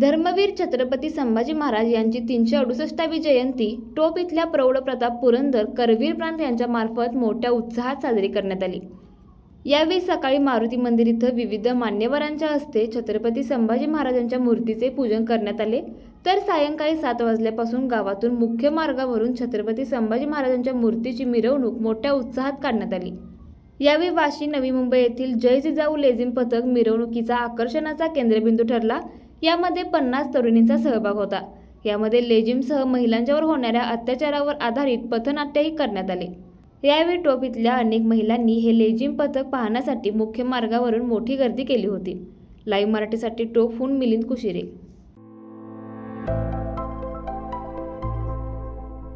धर्मवीर छत्रपती संभाजी महाराज यांची तीनशे अडुसष्टावी जयंती टोप इथल्या प्रौढ प्रताप पुरंदर करवीर प्रांत यांच्यामार्फत मोठ्या उत्साहात साजरी करण्यात आली. यावेळी सकाळी मारुती मंदिर इथं विविध मान्यवरांच्या हस्ते छत्रपती संभाजी महाराजांच्या मूर्तीचे पूजन करण्यात आले. तर सायंकाळी सात वाजल्यापासून गावातून मुख्य मार्गावरून छत्रपती संभाजी महाराजांच्या मूर्तीची मिरवणूक मोठ्या उत्साहात काढण्यात आली. यावेळी वाशी नवी मुंबई येथील जय जिजाऊ लेझिम पथक मिरवणुकीचा आकर्षणाचा केंद्रबिंदू ठरला. यामध्ये पन्नास तरुणींचा सहभाग होता. यामध्ये लेझिमसह महिलांच्यावर होणाऱ्या अत्याचारावर आधारित पथनाट्यही करण्यात आले. यावेळी टोप इथल्या अनेक महिलांनी हे लेझिम पथक पाहण्यासाठी मुख्य मार्गावरून मोठी गर्दी केली होती. लाईव्ह मराठीसाठी टोपहून मिलिंद कुशिरे.